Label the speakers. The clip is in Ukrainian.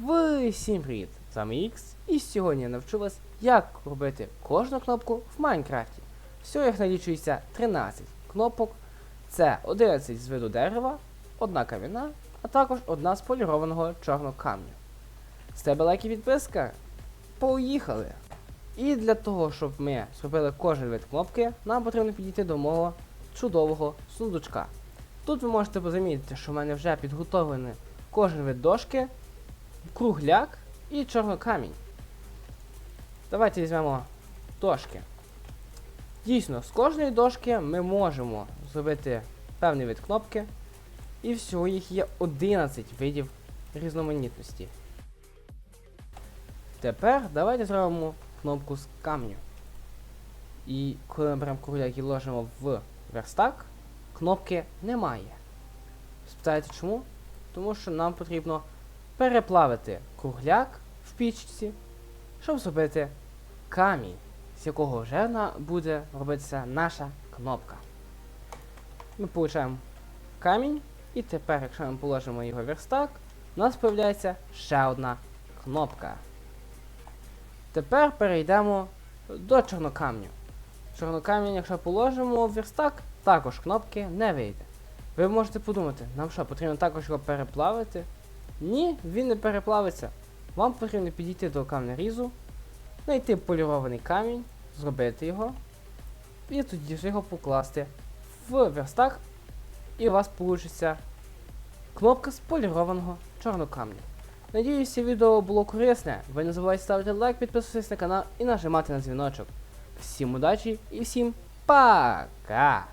Speaker 1: Всім привіт! З вами Ікс, і сьогодні я навчу вас, як робити кожну кнопку в Майнкрафті. Всього їх налічується 13 кнопок. Це 11 з виду дерева, одна кам'яна, а також одна з полірованого чорного камню. З тебе лайк і підписка. Поїхали! І для того, щоб ми зробили кожен вид кнопки, нам потрібно підійти до мого чудового сундучка. Тут ви можете позамітити, що в мене вже підготовлений кожен вид дошки, кругляк і чорнокамінь. Давайте візьмемо дошки. Дійсно, з кожної дошки ми можемо зробити певний вид кнопки. І всього їх є 11 видів різноманітності. Тепер давайте зробимо кнопку з камню. І коли ми беремо кругляк і ложимо в верстак, кнопки немає. Спитаєте чому? Тому що нам потрібно переплавити кругляк в пічці, щоб зробити камінь, з якого вже буде робитися наша кнопка. Ми получаємо камінь, і тепер, якщо ми положимо його в верстак, у нас з'являється ще одна кнопка. Тепер перейдемо до чорнокамню. Чорнокамінь, якщо положимо в верстак, також кнопки не вийде. Ви можете подумати, нам що, потрібно також його переплавити? Ні, він не переплавиться. Вам потрібно підійти до камнерізу, знайти полірований камінь, зробити його, і тоді ж його покласти в верстак, і у вас вийде кнопка з полірованого чорного камня. Надіюся, відео було корисне. Ви не забувайте ставити лайк, підписуватись на канал і нажимати на дзвіночок. Всім удачі і всім пока!